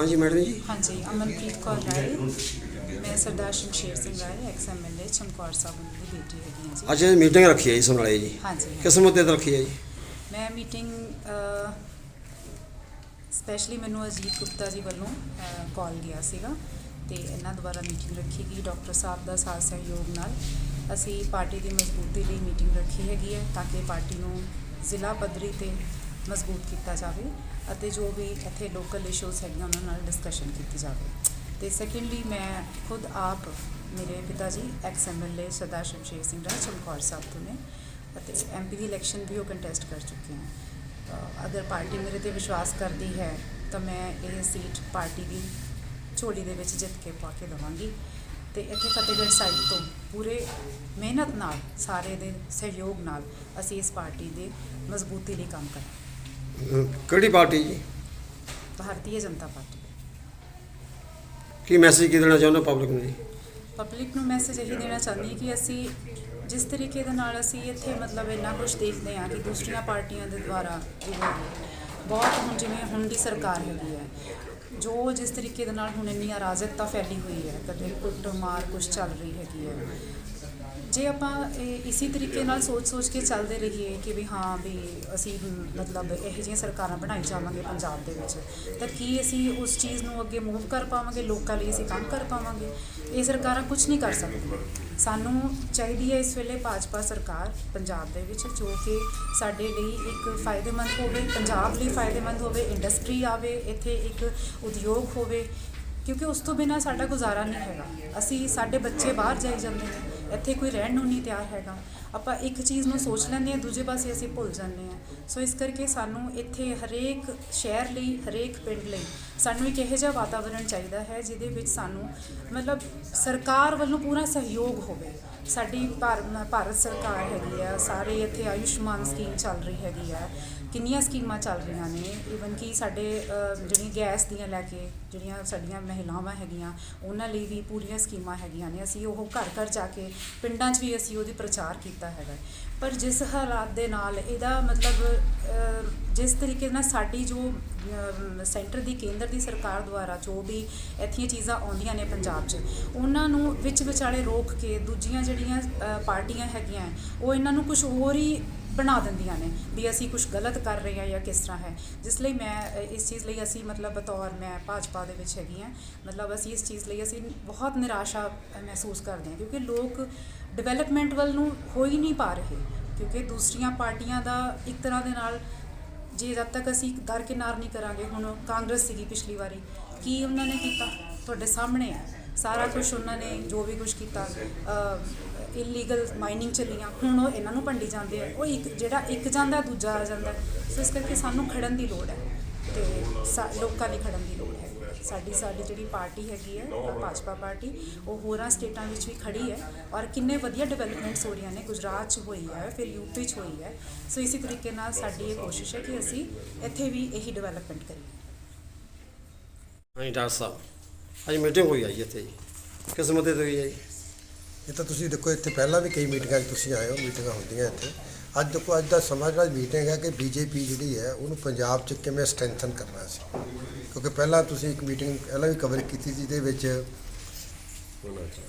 ਨਾਂ ਜੀ ਮੈਡਮ ਜੀ? ਹਾਂਜੀ ਅਮਨਪ੍ਰੀਤ ਕੌਰ ਰਾਏ। ਮੈਂ ਸਰਦਾਰ ਸ਼ਮਸ਼ੇਰ ਸਿੰਘ ਰਾਏ ਐਕਸ ਐਮਐਲਏ ਚਮਕੌਰ ਸਾਹਿਬ ਦੀ ਬੇਟੀ ਹੈਗੀ ਹਾਂ ਜੀ। ਅੱਜ ਮੀਟਿੰਗ ਰੱਖੀ ਹੈ ਜੀ ਸਮਰਾਲੇ ਜੀ। ਹਾਂਜੀ ਕਿਸ ਮੁੱਦੇ ਤੇ ਰੱਖੀ ਹੈ ਜੀ। ਮੈਂ ਮੀਟਿੰਗ ਸਪੈਸ਼ਲੀ ਮੈਨੂੰ ਅਜੀਤ ਗੁਪਤਾ ਜੀ ਵੱਲੋਂ ਕਾਲ ਗਿਆ ਸੀਗਾ। ਤੇ ਇਹਨਾਂ ਦੁਆਰਾ ਮੀਟਿੰਗ ਰੱਖੀ ਗਈ। ਡਾਕਟਰ ਸਾਹਿਬ ਦਾ ਸਾਥ ਸਹਿਯੋਗ ਨਾਲ ਅਸੀਂ ਪਾਰਟੀ ਦੀ ਮਜ਼ਬੂਤੀ ਲਈ ਮੀਟਿੰਗ ਰੱਖੀ ਹੈਗੀ ਹੈ ਤਾਂ ਕਿ ਪਾਰਟੀ ਨੂੰ ਜ਼ਿਲ੍ਹਾ ਪੱਧਰੀ ਤੇ ਮਜ਼ਬੂਤ ਕੀਤਾ ਜਾਵੇ ਅਤੇ ਜੋ ਵੀ ਇੱਥੇ ਲੋਕਲ ਇਸ਼ੂਜ਼ ਹੈਗੀਆਂ ਉਹਨਾਂ ਨਾਲ ਡਿਸਕਸ਼ਨ ਕੀਤੀ ਜਾਵੇ। ਤੇ ਸੈਕੰਡਲੀ ਮੈਂ ਖੁਦ ਆਪ, ਮੇਰੇ ਪਿਤਾ ਜੀ ਐਕਸ ਐਮਐਲਏ ਸਰਦਾਰ ਸ਼ਮਸ਼ੇਰ ਸਿੰਘ ਰਾਜ ਚਮਕੌਰ ਸਾਹਿਬ ਤੋਂ ਨੇ ਅਤੇ ਐਮਪੀ ਦੀ ਇਲੈਕਸ਼ਨ ਵੀ ਉਹ ਕੰਟੈਸਟ ਕਰ ਚੁੱਕੇ ਹਨ ਅਗਰ ਪਾਰਟੀ ਮੇਰੇ ਤੇ ਵਿਸ਼ਵਾਸ ਕਰਦੀ ਹੈ, ਤਾਂ ਮੈਂ ਇਹ ਸੀਟ ਪਾਰਟੀ ਦੀ ਝੋਲੀ ਦੇ ਵਿੱਚ ਜਿੱਤ ਕੇ ਪਾ ਕੇ ਦਵਾਂਗੀ। ਤੇ ਇੱਥੇ ਫਤਿਹਗੜ੍ਹ ਸਾਹਿਬ ਤੋਂ ਪੂਰੇ ਮਿਹਨਤ ਨਾਲ, ਸਾਰੇ ਦੇ ਸਹਿਯੋਗ ਨਾਲ ਅਸੀਂ ਇਸ ਪਾਰਟੀ ਦੇ ਮਜ਼ਬੂਤੀ ਲਈ ਕੰਮ ਕਰਾਂਗੇ। ਕਿਹੜੀ ਪਾਰਟੀ ਜੀ? ਭਾਰਤੀ ਜਨਤਾ ਪਾਰਟੀ। ਕੀ ਮੈਸੇਜ ਕੀ ਦੇਣਾ ਚਾਹੁੰਦੇ ਪਬਲਿਕ ਨੂੰ ਜੀ? ਪਬਲਿਕ ਨੂੰ ਮੈਸੇਜ ਇਹੀ ਦੇਣਾ ਚਾਹੁੰਦੀ ਕਿ ਅਸੀਂ ਜਿਸ ਤਰੀਕੇ ਦੇ ਨਾਲ ਅਸੀਂ ਇੱਥੇ ਮਤਲਬ ਇੰਨਾ ਕੁਝ ਦੇਖਦੇ ਹਾਂ ਕਿ ਦੂਸਰੀਆਂ ਪਾਰਟੀਆਂ ਦੇ ਦੁਆਰਾ ਜਿਵੇਂ ਬਹੁਤ ਹੁਣ ਜਿਵੇਂ ਹੁਣ ਦੀ ਸਰਕਾਰ ਹੈਗੀ ਹੈ ਜੋ ਜਿਸ ਤਰੀਕੇ ਦੇ ਨਾਲ ਹੁਣ ਇੰਨੀ ਅਰਾਜ਼ਕਤਾ ਫੈਲੀ ਹੋਈ ਹੈ ਕਦੇ ਕੁੱਟ ਮਾਰ ਕੁਝ ਚੱਲ ਰਹੀ ਹੈਗੀ ਹੈ ਜੇ ਆਪਾਂ ਇਹ ਇਸੇ ਤਰੀਕੇ ਨਾਲ ਸੋਚ-ਸੋਚ ਕੇ ਚੱਲਦੇ ਰਹੀਏ ਕਿ ਵੀ ਹਾਂ ਵੀ ਅਸੀਂ ਮਤਲਬ ਇਹੋ ਜਿਹੀਆਂ ਸਰਕਾਰਾਂ ਬਣਾਈ ਜਾਵਾਂਗੇ ਪੰਜਾਬ ਦੇ ਵਿੱਚ, ਤਾਂ ਕੀ ਅਸੀਂ ਉਸ ਚੀਜ਼ ਨੂੰ ਅੱਗੇ ਮੂਵ ਕਰ ਪਾਵਾਂਗੇ, ਲੋਕਾਂ ਲਈ ਅਸੀਂ ਕੰਮ ਕਰ ਪਾਵਾਂਗੇ? ਇਹ ਸਰਕਾਰਾਂ ਕੁਝ ਨਹੀਂ ਕਰ ਸਕਦੀਆਂ। ਸਾਨੂੰ ਚਾਹੀਦੀ ਹੈ ਇਸ ਵੇਲੇ ਭਾਜਪਾ ਸਰਕਾਰ ਪੰਜਾਬ ਦੇ ਵਿੱਚ, ਜੋ ਕਿ ਸਾਡੇ ਲਈ ਇੱਕ ਫਾਇਦੇਮੰਦ ਹੋਵੇ, ਪੰਜਾਬ ਲਈ ਫਾਇਦੇਮੰਦ ਹੋਵੇ ਇੰਡਸਟਰੀ ਆਵੇ, ਇੱਥੇ ਇੱਕ ਉਦਯੋਗ ਹੋਵੇ, ਕਿਉਂਕਿ ਉਸ ਤੋਂ ਬਿਨਾ ਸਾਡਾ ਗੁਜ਼ਾਰਾ ਨਹੀਂ ਹੈਗਾ। ਅਸੀਂ ਸਾਡੇ ਬੱਚੇ ਬਾਹਰ ਜਾਈ ਜਾਂਦੇ ਨੇ। ਇੱਥੇ ਕੋਈ ਰਹਿਣ ਨੂੰ ਨਹੀਂ ਤਿਆਰ ਹੈਗਾ। ਆਪਾਂ ਇੱਕ ਚੀਜ਼ ਨੂੰ ਸੋਚ ਲੈਂਦੇ ਹਾਂ, ਦੂਜੇ ਪਾਸੇ ਅਸੀਂ ਭੁੱਲ ਜਾਂਦੇ ਹਾਂ। ਸੋ ਇਸ ਕਰਕੇ ਸਾਨੂੰ ਇੱਥੇ ਹਰੇਕ ਸ਼ਹਿਰ ਲਈ, ਹਰੇਕ ਪਿੰਡ ਲਈ ਸਾਨੂੰ ਇੱਕ ਇਹੋ ਜਿਹਾ ਵਾਤਾਵਰਣ ਚਾਹੀਦਾ ਹੈ, ਜਿਹਦੇ ਵਿੱਚ ਸਾਨੂੰ ਮਤਲਬ ਸਰਕਾਰ ਵੱਲੋਂ ਪੂਰਾ ਸਹਿਯੋਗ ਹੋਵੇ। ਸਾਡੀ ਭਾਰ- ਭਾਰਤ ਸਰਕਾਰ ਹੈਗੀ ਆ, ਸਾਰੇ ਇੱਥੇ ਆਯੁਸ਼ਮਾਨ ਸਕੀਮ ਚੱਲ ਰਹੀ ਹੈਗੀ ਆ। ਕਿੰਨੀਆਂ ਸਕੀਮਾਂ ਚੱਲ ਰਹੀਆਂ ਨੇ ਈਵਨ ਕਿ ਸਾਡੇ ਜਿਹੜੀਆਂ ਗੈਸ ਦੀਆਂ ਲੈ ਕੇ, ਜਿਹੜੀਆਂ ਸਾਡੀਆਂ ਮਹਿਲਾਵਾਂ ਹੈਗੀਆਂ, ਉਹਨਾਂ ਲਈ ਵੀ ਪੂਰੀਆਂ ਸਕੀਮਾਂ ਹੈਗੀਆਂ ਨੇ। ਅਸੀਂ ਉਹ ਘਰ ਘਰ ਜਾ ਕੇ ਪਿੰਡਾਂ 'ਚ ਵੀ ਅਸੀਂ ਉਹਦੀ ਪ੍ਰਚਾਰ ਕੀਤਾ ਹੈਗਾ। ਪਰ ਜਿਸ ਹਾਲਾਤ ਦੇ ਨਾਲ ਇਹਦਾ ਮਤਲਬ ਜਿਸ ਤਰੀਕੇ ਨਾਲ ਸਾਡੀ ਜੋ ਸੈਂਟਰ ਦੀ, ਕੇਂਦਰ ਦੀ ਸਰਕਾਰ ਦੁਆਰਾ ਜੋ ਵੀ ਇੱਥੀਆਂ ਚੀਜ਼ਾਂ ਆਉਂਦੀਆਂ ਨੇ ਪੰਜਾਬ 'ਚ, ਉਹਨਾਂ ਨੂੰ ਵਿੱਚ ਵਿਚਾਲੇ ਰੋਕ ਕੇ ਦੂਜੀਆਂ ਜਿਹੜੀਆਂ ਪਾਰਟੀਆਂ ਹੈਗੀਆਂ ਉਹ ਇਹਨਾਂ ਨੂੰ ਕੁਝ ਹੋਰ ਹੀ ਬਣਾ ਦਿੰਦੀਆਂ ਨੇ ਵੀ ਅਸੀਂ ਕੁਝ ਗਲਤ ਕਰ ਰਹੇ ਹਾਂ ਜਾਂ ਕਿਸ ਤਰ੍ਹਾਂ ਹੈ। ਜਿਸ ਲਈ ਮੈਂ ਇਸ ਚੀਜ਼ ਲਈ ਅਸੀਂ ਮਤਲਬ ਬਤੌਰ ਮੈਂ ਭਾਜਪਾ ਦੇ ਵਿੱਚ ਹੈਗੀ ਹਾਂ। ਮਤਲਬ ਅਸੀਂ ਇਸ ਚੀਜ਼ ਲਈ ਅਸੀਂ ਬਹੁਤ ਨਿਰਾਸ਼ਾ ਮਹਿਸੂਸ ਕਰਦੇ ਹਾਂ ਕਿਉਂਕਿ ਲੋਕ ਡਿਵੈਲਪਮੈਂਟ ਵੱਲ ਨੂੰ ਹੋ ਹੀ ਨਹੀਂ ਪਾ ਰਹੇ ਕਿਉਂਕਿ ਦੂਸਰੀਆਂ ਪਾਰਟੀਆਂ ਦਾ ਇੱਕ ਤਰ੍ਹਾਂ ਦੇ ਨਾਲ ਜੇ ਜਦ ਤੱਕ ਅਸੀਂ ਦਰਕਿਨਾਰ ਨਹੀਂ ਕਰਾਂਗੇ, ਹੁਣ ਕਾਂਗਰਸ ਸੀਗੀ ਪਿਛਲੀ ਵਾਰੀ, ਕੀ ਉਹਨਾਂ ਨੇ ਕੀਤਾ? ਤੁਹਾਡੇ ਸਾਹਮਣੇ ਹੈ ਸਾਰਾ ਕੁਝ ਉਹਨਾਂ ਨੇ ਜੋ ਵੀ ਕੁਝ ਕੀਤਾ ਇਲੀਗਲ ਮਾਈਨਿੰਗ ਚੱਲੀਆਂ, ਹੁਣ ਉਹ ਇਹਨਾਂ ਨੂੰ ਭੰਡੀ ਜਾਂਦੇ ਆ। ਉਹ ਇੱਕ, ਜਿਹੜਾ ਇੱਕ ਜਾਂਦਾ, ਦੂਜਾ ਆ ਜਾਂਦਾ। ਸੋ ਇਸ ਕਰਕੇ ਸਾਨੂੰ ਖੜਨ ਦੀ ਲੋੜ ਹੈ ਤੇ ਸਾ- ਲੋਕਾਂ ਲਈ ਖੜਨ ਦੀ ਲੋੜ ਹੈ। ਸਾਡੀ ਸਾਡੀ ਜਿਹੜੀ ਪਾਰਟੀ ਹੈਗੀ ਹੈ ਭਾਜਪਾ ਪਾਰਟੀ ਉਹ ਹੋਰਾਂ ਸਟੇਟਾਂ ਵਿੱਚ ਵੀ ਖੜੀ ਹੈ ਔਰ ਕਿੰਨੇ ਵਧੀਆ ਡਿਵੈਲਪਮੈਂਟਸ ਹੋ ਰਹੀਆਂ ਨੇ ਗੁਜਰਾਤ 'ਚ ਹੋਈ ਹੈ ਫਿਰ ਯੂਪੀ 'ਚ ਹੋਈ ਹੈ। ਸੋ ਇਸੇ ਤਰੀਕੇ ਨਾਲ ਸਾਡੀ ਇਹ ਕੋਸ਼ਿਸ਼ ਹੈ ਕਿ ਅਸੀਂ ਇੱਥੇ ਵੀ ਇਹੀ ਡਿਵੈਲਪਮੈਂਟ ਕਰੀਏ। ਹਾਂਜੀ ਡਾਕਟਰ ਸਾਹਿਬ ਅੱਜ ਮੀਟਿੰਗ ਹੋਈ ਹੈ ਜੀ ਇੱਥੇ ਜੀ। ਕਿਸ ਮੁੱਦੇ ਤੇ ਹੋਈ ਹੈ ਜੀ ਇਹ ਤਾਂ ਤੁਸੀਂ ਦੇਖੋ ਇੱਥੇ ਪਹਿਲਾਂ ਵੀ ਕਈ ਮੀਟਿੰਗਾਂ 'ਚ ਤੁਸੀਂ ਆਏ ਹੋ ਮੀਟਿੰਗਾਂ ਹੁੰਦੀਆਂ ਇੱਥੇ। ਅੱਜ ਦੇਖੋ ਅੱਜ ਦਾ ਸਮਾਂ ਜਿਹੜਾ ਮੀਟਿੰਗ ਹੈ ਕਿ ਬੀਜੇਪੀ ਜਿਹੜੀ ਹੈ ਉਹਨੂੰ ਪੰਜਾਬ 'ਚ ਕਿਵੇਂ ਸਟਰੈਂਥਨ ਕਰਨਾ ਸੀ? ਕਿਉਂਕਿ ਪਹਿਲਾਂ ਤੁਸੀਂ ਇੱਕ ਮੀਟਿੰਗ ਪਹਿਲਾਂ ਵੀ ਕਵਰ ਕੀਤੀ ਸੀ ਜਿਹਦੇ ਵਿੱਚ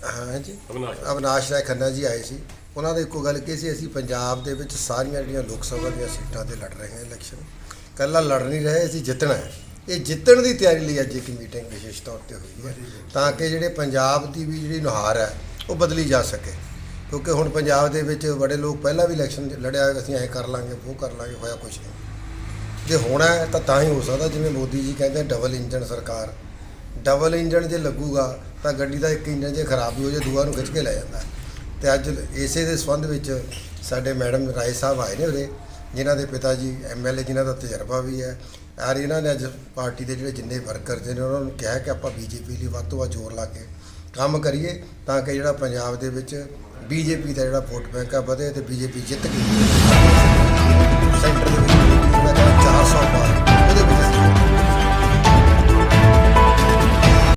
ਹਾਂ ਜੀ ਅਵਨਾਸ਼। ਰਾਏ ਖੰਨਾ ਜੀ ਆਏ ਸੀ। ਉਹਨਾਂ ਨੇ ਇੱਕੋ ਗੱਲ ਕਹੀ ਸੀ ਅਸੀਂ ਪੰਜਾਬ ਦੇ ਵਿੱਚ ਸਾਰੀਆਂ ਜਿਹੜੀਆਂ ਲੋਕ ਸਭਾ ਦੀਆਂ ਸੀਟਾਂ ਤੇ ਲੜ ਰਹੇ ਹਾਂ ਇਲੈਕਸ਼ਨ ਕੱਲਾ ਲੜ ਨਹੀਂ ਰਹੇ ਅਸੀਂ ਜਿੱਤਣਾ ਹੈ। ਇਹ ਜਿੱਤਣ ਦੀ ਤਿਆਰੀ ਲਈ ਅੱਜ ਇੱਕ ਮੀਟਿੰਗ ਵਿਸ਼ੇਸ਼ ਤੌਰ ਤੇ ਹੋਈ ਹੈ। ਤਾਂ ਕਿ ਜਿਹੜੇ ਪੰਜਾਬ ਦੀ ਵੀ ਜਿਹੜੀ ਨੁਹਾਰ ਹੈ ਉਹ ਬਦਲੀ ਜਾ ਸਕੇ। ਕਿਉਂਕਿ ਹੁਣ ਪੰਜਾਬ ਦੇ ਵਿੱਚ ਬੜੇ ਲੋਕ ਪਹਿਲਾਂ ਵੀ ਇਲੈਕਸ਼ਨ ਲੜਿਆ, ਅਸੀਂ ਐਂ ਕਰ ਲਾਂਗੇ, ਉਹ ਕਰ ਲਾਂਗੇ, ਹੋਇਆ ਕੁਝ ਨਹੀਂ। ਜੇ ਹੋਣਾ ਤਾਂ ਤਾਂ ਹੀ ਹੋ ਸਕਦਾ, ਜਿਵੇਂ ਮੋਦੀ ਜੀ ਕਹਿੰਦੇ ਡਬਲ ਇੰਜਨ ਸਰਕਾਰ। ਡਬਲ ਇੰਜਨ ਜੇ ਲੱਗੂਗਾ, ਤਾਂ ਗੱਡੀ ਦਾ ਇੱਕ ਇੰਜਨ ਜੇ ਖਰਾਬ ਵੀ ਹੋ ਜੇ ਦੂਆ ਨੂੰ ਖਿੱਚ ਕੇ ਲੈ ਜਾਂਦਾ। ਤੇ ਅੱਜ ਇਸੇ ਦੇ ਸੰਬੰਧ ਵਿੱਚ ਸਾਡੇ ਮੈਡਮ ਰਾਏ ਸਾਹਿਬ ਆਏ ਨੇ ਉਹਦੇ ਜਿਨ੍ਹਾਂ ਦੇ ਪਿਤਾ ਜੀ ਐਮਐਲਏ ਜਿਨ੍ਹਾਂ ਦਾ ਤਜਰਬਾ ਵੀ ਹੈ। ਔਰ ਇਹਨਾਂ ਨੇ ਅੱਜ ਪਾਰਟੀ ਦੇ ਜਿਹੜੇ ਜਿੰਨੇ ਵਰਕਰ ਨੇ, ਉਹਨਾਂ ਨੂੰ ਕਿਹਾ ਕਿ ਆਪਾਂ ਬੀਜੇਪੀ ਲਈ ਵੱਧ ਤੋਂ ਵੱਧ ਜ਼ੋਰ ਲਾ ਕੇ ਕੰਮ ਕਰੀਏ, ਤਾਂ ਕਿ ਜਿਹੜਾ ਪੰਜਾਬ ਦੇ ਵਿੱਚ ਬੀਜੇਪੀ ਦਾ ਜਿਹੜਾ ਵੋਟ ਬੈਂਕ ਆ, ਵਧੇ ਤੇ ਬੀਜੇਪੀ ਜਿੱਤ ਗਈ। ਸੈਂਟਰ ਦੇ ਵਿੱਚ ਬੀਜੇਪੀ ਦਾ 400 ਬਾਰ